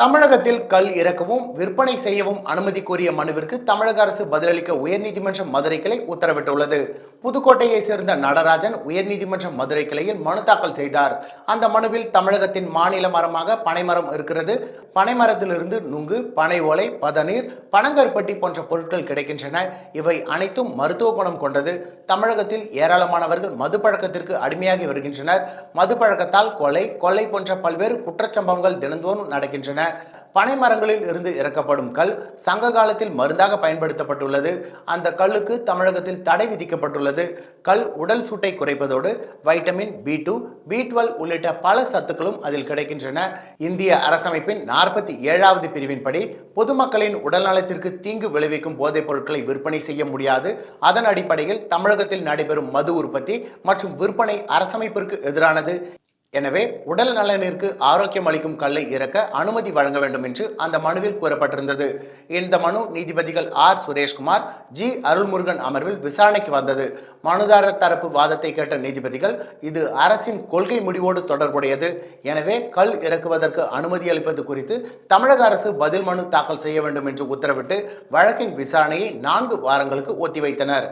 தமிழகத்தில் கல் இறக்கவும் விற்பனை செய்யவும் அனுமதி கோரிய மனுவிற்கு தமிழக அரசு பதிலளிக்க உயர்நீதிமன்ற மதுரை கிளை உத்தரவிட்டுள்ளது. புதுக்கோட்டையை சேர்ந்த நடராஜன் உயர்நீதிமன்ற மதுரை கிளையில் மனு தாக்கல் செய்தார். அந்த மனுவில் தமிழகத்தின் மாநில மரமாக பனைமரம் இருக்கிறது. பனைமரத்திலிருந்து நுங்கு பனை ஓலை பதநீர் பனங்கற்பட்டி போன்ற பொருட்கள் கிடைக்கின்றன. இவை அனைத்தும் மருத்துவ குணம் கொண்டது. தமிழகத்தில் ஏராளமானவர்கள் மது பழக்கத்திற்கு அடிமையாகி வருகின்றனர். மது பழக்கத்தால் கொலை கொள்ளை போன்ற பல்வேறு குற்றச்சம்பவங்கள் தினந்தோறும் நடக்கின்றன. பனை மரங்களில் இருந்து இறக்கப்படும் கல் சங்க காலத்தில் மருந்தாக பயன்படுத்தப்பட்டுள்ளது. அந்த கல்லுக்கு தமிழகத்தில் தடை விதிக்கப்பட்டுள்ளது. கல் உடல் சூட்டை குறைப்பதோடு vitamin B two B twelve உள்ளிட்ட பல சத்துக்களும் அதில் கிடைக்கின்றன. இந்திய அரசமைப்பின் நாற்பத்தி ஏழாவது பிரிவின்படி பொதுமக்களின் உடல்நலத்திற்கு தீங்கு விளைவிக்கும் போதைப் பொருட்களை விற்பனை செய்ய முடியாது. அதன் அடிப்படையில் தமிழகத்தில் நடைபெறும் மது உற்பத்தி மற்றும் விற்பனை அரசமைப்பிற்கு எதிரானது. எனவே உடல் நலனிற்கு ஆரோக்கியம் அளிக்கும் கல்லை இறக்க அனுமதி வழங்க வேண்டும் என்று அந்த மனுவில் கூறப்பட்டிருந்தது. இந்த மனு நீதிபதிகள் ஆர். சுரேஷ்குமார் ஜி. அருள்முருகன் அமர்வில் விசாரணைக்கு வந்தது. மனுதாரர் தரப்பு வாதத்தை கேட்ட நீதிபதிகள் இது அரசின் கொள்கை முடிவோடு தொடர்புடையது. எனவே கல் இறக்குவதற்கு அனுமதி அளிப்பது குறித்து தமிழக அரசு பதில் மனு தாக்கல் செய்ய வேண்டும் என்று உத்தரவிட்டு வழக்கின் விசாரணையை நான்கு வாரங்களுக்கு ஒத்திவைத்தனர்.